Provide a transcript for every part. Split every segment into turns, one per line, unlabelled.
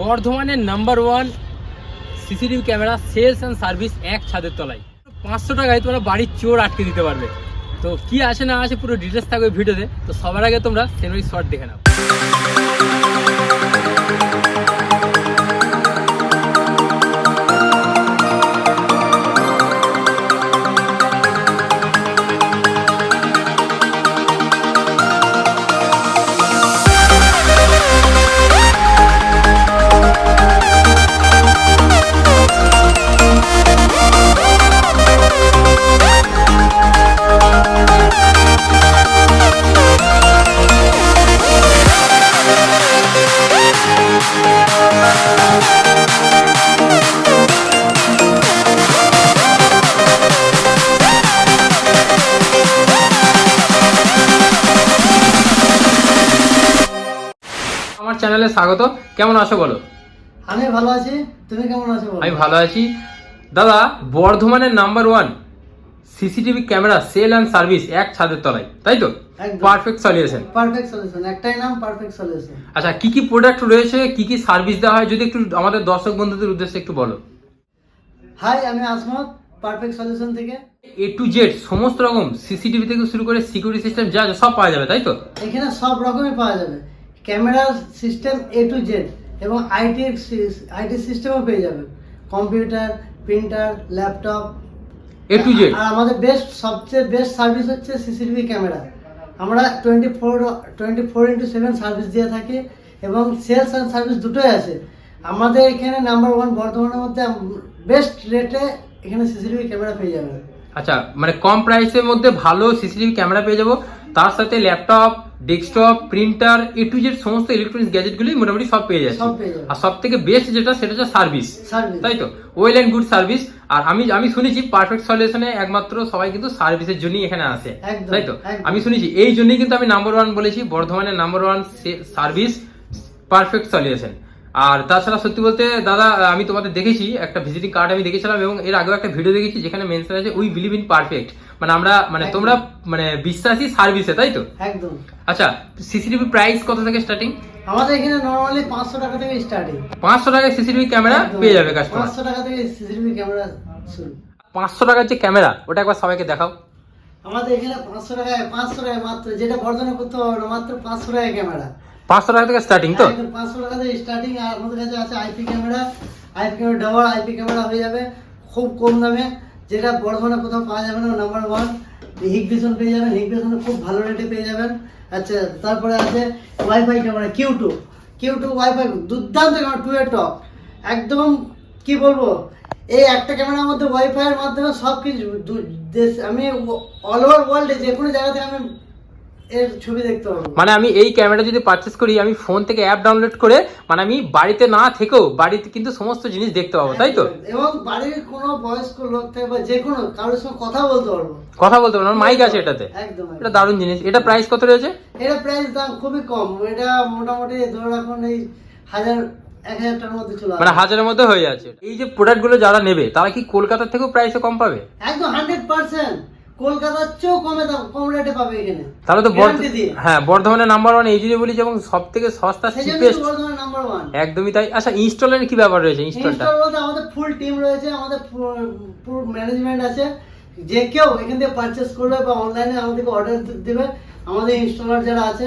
বর্ধমানের number one CCTV camera sales and service এক ছাদের তলায়। পাঁচশো টাকায় তোমরা বাড়ির চোর আটকে দিতে পারবে। তো কি আসে না আসে পুরো ডিটেলস থাকবে ভিডিওতে তো। সবার আগে তোমরা সেনরি শর্ট দেখে নাও। চ্যানেলে স্বাগত। কেমন আছো বলো?
আমি ভালো আছি। তুমি কেমন আছো বলো?
আমি ভালো আছি। দাদা বর্ধমানের number one CCTV camera sale and service এক ছাদের তলায় তাই তো। পারফেক্ট সলিউশন
পারফেক্ট সলিউশন একটাই নাম পারফেক্ট সলিউশন
আচ্ছা কি কি প্রোডাক্ট রয়েছে কি কি সার্ভিস দেওয়া হয় যদি একটু আমাদের দর্শক বন্ধুদের উদ্দেশ্যে একটু বলো।
হাই আমি আসমত পারফেক্ট সলিউশন থেকে।
এ টু জেড সমস্ত রকম সিসিটিভি থেকে শুরু করে সিকিউরিটি সিস্টেম যা যা সব পাওয়া যাবে তাই তো?
এখানে সব রকমই পাওয়া যাবে। Camera system A to Z এবং আইটি আইটি সিস্টেমও পেয়ে যাবেন computer printer laptop.
A to Z
আর আমাদের বেস্ট সবচেয়ে বেস্ট সার্ভিস হচ্ছে সিসিটিভি ক্যামেরা। আমরা twenty four twenty four into seven service দিয়ে থাকি এবং সেলস অ্যান্ড সার্ভিস দুটোই আছে। আমাদের এখানে নাম্বার ওয়ান বর্ধমানের মধ্যে বেস্ট রেটে এখানে সিসিটিভি ক্যামেরা পেয়ে যাবেন
আচ্ছা মানে কম প্রাইসের মধ্যে ভালো সিসিটিভি ক্যামেরা পেয়ে যাব। তার সাথে laptop desktop printer A to Z সমস্ত ইলেকট্রনিক্স গ্যাজেটগুলি মোটামুটি সব পেয়ে যাচ্ছে। আর সব থেকে বেস্ট যেটা সেটা হচ্ছে সার্ভিস
সার্ভিস
তাই তো? ওয়েল অ্যান্ড গুড সার্ভিস আর আমি আমি শুনেছি পারফেক্ট সলিউশনে একমাত্র সবাই কিন্তু সার্ভিসের জন্যই এখানে আসে। তাই তো? আমি শুনেছি এই জন্যই কিন্তু আমি নাম্বার ওয়ান বলেছি বর্ধমানের number one service perfect solution আর তাছাড়া সত্যি বলতে দাদা আমি তোমাদের দেখেছি একটা ভিজিটিং কার্ড আমি দেখেছিলাম এবং এর আগেও একটা ভিডিও দেখেছি যেখানে মেনশন আছে উই বিলিভ ইন পারফেক্ট মানে আমরা মানে তোমরা মানে বিশ্বাসী সার্ভিসে তাই তো?
একদম।
আচ্ছা সিসিটিভি প্রাইস কত থেকে স্টার্টিং
আমাদের এখানে নরমালি পাঁচশো টাকা থেকে স্টার্টিং
পাঁচশো টাকায় সিসিটিভি ক্যামেরা পেয়ে যাবে কাস্টমার
পাঁচশো টাকা থেকে সিসিটিভি ক্যামেরা শুরু।
পাঁচশো টাকার যে ক্যামেরা ওটা একবার সবাইকে দেখাও।
আমাদের এখানে পাঁচশো টাকায় পাঁচশো টাকায় মাত্র যেটা বর্ধনে করতে হবে না মাত্র পাঁচশো টাকায় ক্যামেরা
পাঁচশো টাকা থেকে স্টার্টিং তো?
একদম পাঁচশো টাকা থেকে স্টার্টিং আর আমাদের কাছে আছে IP camera IP camera double IP camera হয়ে যাবে খুব কম দামে। যেটা বর্ধমানে কোথাও পাওয়া যাবে না নাম্বার ওয়ান হিগ ভিশন পেয়ে যাবেন হিগ ভিশনে খুব ভালো রেটে পেয়ে যাবেন। আচ্ছা তারপরে আছে WiFi camera Q two Q two WiFi দুর্দান্ত ক্যামেরা টু এ টপ একদম, কি বলব, এই একটা ক্যামেরার মধ্যে ওয়াইফাইয়ের মাধ্যমে সব কিছু দেশ, আমি অল ওভার ওয়ার্ল্ডে যে কোনো জায়গা থেকে আমি এর ছবি দেখতে পারব
মানে আমি এই ক্যামেরা যদি পারচেস করি আমি ফোন থেকে অ্যাপ ডাউনলোড করে মানে আমি বাড়িতে না থেকেও বাড়িতে কিন্তু সমস্ত জিনিস দেখতে পাবো তাই তো?
এবং বাড়ির কোনো বয়স্ক লোক থেকে বা যে কোনো কারোর সঙ্গে কথা বলতে পারব।
কথা বলতে পারব মাইক আছে এটাতে।
একদম
এটা দারুণ জিনিস। এটা প্রাইস কত রয়েছে?
এটা প্রাইস দাম খুবই কম। এটা মোটামুটি ধরে রাখুন এই হাজার
মানে হাজারের মধ্যে হয়ে যাচ্ছে। এই যে প্রোডাক্টগুলো যারা নেবে তারা কি কলকাতা থেকেও প্রাইসে কম পাবে?
একদম হান্ড্রেড পার্সেন্ট কলকাতার চেয়েও কমে দাম কম রেটে পাবে এখানে।
তাহলে তো। হ্যাঁ বর্ধমানের নাম্বার ওয়ান এই বলি যেমন সব থেকে সস্তা
সেই
চিপেস্ট
নাম্বার ওয়ান
একদমই তাই। আচ্ছা ইনস্টলের কি ব্যাপার রয়েছে ইনস্টলটা
বলতে আমাদের ফুল টিম রয়েছে আমাদের পুরো ম্যানেজমেন্ট আছে। যে কেউ এখান থেকে পারচেস করবে বা অনলাইনে আমাদেরকে অর্ডার দেবে আমাদের ইনস্টলার যারা আছে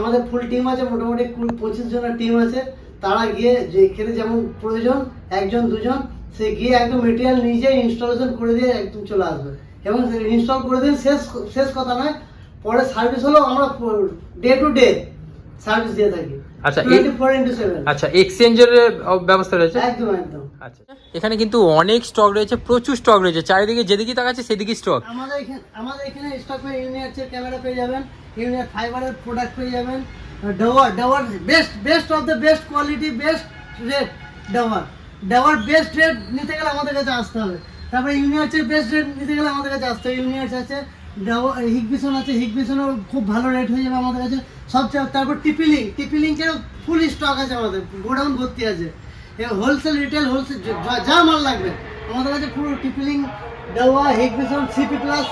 আমাদের ফুল টিম আছে মোটামুটি পঁচিশ জনের টিম আছে। তারা গিয়ে যেখানে যেমন প্রয়োজন একজন দুজন সে গিয়ে একদম মেটেরিয়াল নিজে ইনস্টলেশন করে দিয়ে একদম চলে আসবে। এবং ইনস্টল করে দিন শেষ শেষ কথা নয় পরে সার্ভিস হলো আমরা ডে টু ডে সার্ভিস দিয়ে থাকি।
আচ্ছা, আচ্ছা এক্সচেঞ্জের ব্যবস্থা রয়েছে?
একদম একদম।
আচ্ছা এখানে কিন্তু অনেক স্টক রয়েছে প্রচুর স্টক রয়েছে চারিদিকে যেদিকে তাকাচ্ছে সেদিকে স্টক
আমাদের এখানে আমাদের এখানে স্টক পেয়ে ইউনিয়ার্সের ক্যামেরা পেয়ে যাবেন ইউনিয়ার ফাইবারের প্রোডাক্ট পেয়ে যাবেন ডাওয়ার Dawr best best of the best quality best rate Dawr ডাওয়ার বেস্ট রেট নিতে গেলে আমাদের কাছে আসতে হবে। তারপরে ইউনিয়ার্সের বেস্ট রেট নিতে গেলে আমাদের কাছে আসতে হবে। ইউনিয়ার্স আছে হিগবিসন আছে হিগবিসনের খুব ভালো রেট হয়ে যাবে আমাদের কাছে। সবচেয়ে, তারপর টিপিলিং টিপিলিংকের ফুল স্টক আছে আমাদের, গোডাউন ভর্তি আছে। হোলসেল রিটেল হোলসেল যা মাল লাগবে, আমাদের কাছে পুরো টিপিলিং দেওয়া হেগভিশন সিপি প্লাস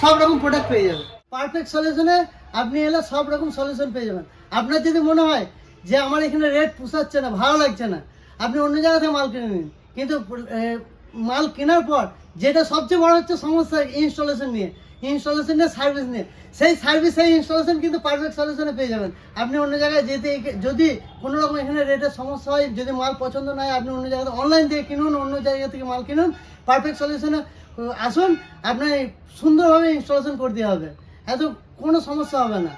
সব রকম প্রোডাক্ট পেয়ে যাবেন। পারফেক্ট সলিউশনে আপনি এলে সব রকম সলিউশন পেয়ে যাবেন। আপনার যদি মনে হয় যে আমার এখানে রেট পোষাচ্ছে না, ভালো লাগছে না, আপনি অন্য জায়গা থেকে মাল কিনে নিন। কিন্তু মাল কেনার পর যেটা সবচেয়ে বড় হচ্ছে সমস্যা ইনস্টলেশন নিয়ে ইনস্টলেশন নিয়ে সার্ভিস নিয়ে। সেই সার্ভিস সেই ইনস্টলেশন কিন্তু পারফেক্ট সলিউশনে পেয়ে যাবেন। আপনি অন্য জায়গায় যেতে যদি কোনো রকম এখানে রেটের সমস্যা হয় যদি মাল পছন্দ না হয় আপনি অন্য জায়গাতে অনলাইন থেকে কিনুন অন্য জায়গা থেকে মাল কিনুন পারফেক্ট সলিউশনে আসুন আপনার সুন্দরভাবে ইনস্টলেশন করে দেওয়া হবে। এত কোনো সমস্যা হবে না।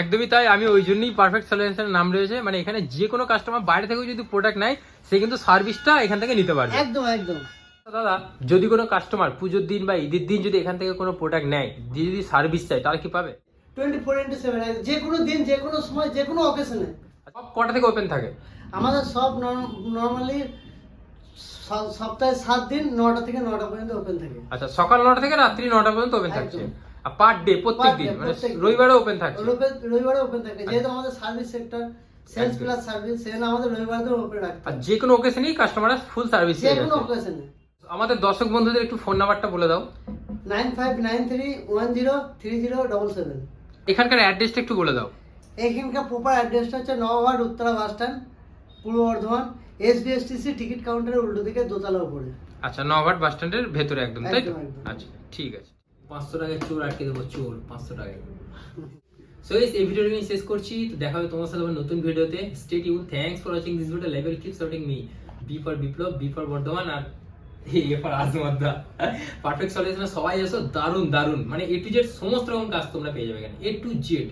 একদমই তাই আমি ওই জন্যই পারফেক্ট সলিউশনের নাম রয়েছে। মানে এখানে যে কোনো কাস্টমার বাইরে থেকেও যদি প্রোডাক্ট নেয় সে কিন্তু সার্ভিসটা এখান থেকে নিতে পারবে।
একদম একদম।
দাদা যদি কোনো কাস্টমার পুজোর দিন বা ঈদের দিন যদি এখান থেকে কোনো প্রোডাক্ট নেয় দিয়ে যদি সার্ভিস চায় তারা কি পাবে?
টোয়েন্টি ফোর ইন্টু সেভেন যে কোনো দিন যে কোনো সময় যে কোনো অকেশনে
সব কটা থেকে ওপেন থাকে?
আমাদের সব নর্মালি সপ্তাহে সাত দিন নটা থেকে নটা পর্যন্ত ওপেন থাকে।
আচ্ছা সকাল নটা থেকে রাত্রি নটা পর্যন্ত ওপেন থাকছে? আর পার ডে প্রত্যেক দিন?
day,
মানে
প্রত্যেক দিন।
রবিবারও ওপেন থাকছে?
রবিবার- রবিবারে ওপেন থাকে। যেহেতু আমাদের service sector sales plus service সেখানে আমাদের রবিবারেও ওপেন রাখতে
আর। যে কোনো ওকেশনেই কাস্টমাররা ফুল সার্ভিস
যে কোনো অকেশনে
আমাদের দর্শক বন্ধুদের একটু ফোন নাম্বারটা বলে দাও।
Nine five nine three one zero three zero double seven.
এখানকার অ্যাড্রেসটা একটু বলে দাও।
এইখানকার প্রপার অ্যাড্রেসটা হচ্ছে নবাবাদ উত্তরা বাস স্ট্যান্ড পূর্ব বর্ধমান। এস বিএসটিসি টিকিট কাউন্টারের উল্টো দিকে দোতলা উপরে।
আচ্ছা নওঘাট বাস স্ট্যান্ডের ভেতরে একদম তাই তো। আচ্ছা ঠিক আছে। পাঁচশো টাকায় চোর আটকে দেবো চোর পাঁচশো টাকায়। সো এই ভিডিওটা আমি শেষ করছি। তো দেখা হবে তোমার সাথে নতুন ভিডিওতে stay tune thanks for watching this video level keep supporting me B for Biplab B for Bardhaman R perfect সলিউশনে সবাই এসো দারুণ দারুণ মানে এ টু জেড সমস্ত রকম কাজ তোমরা পেয়ে যাবে এখানে। এ টু জেড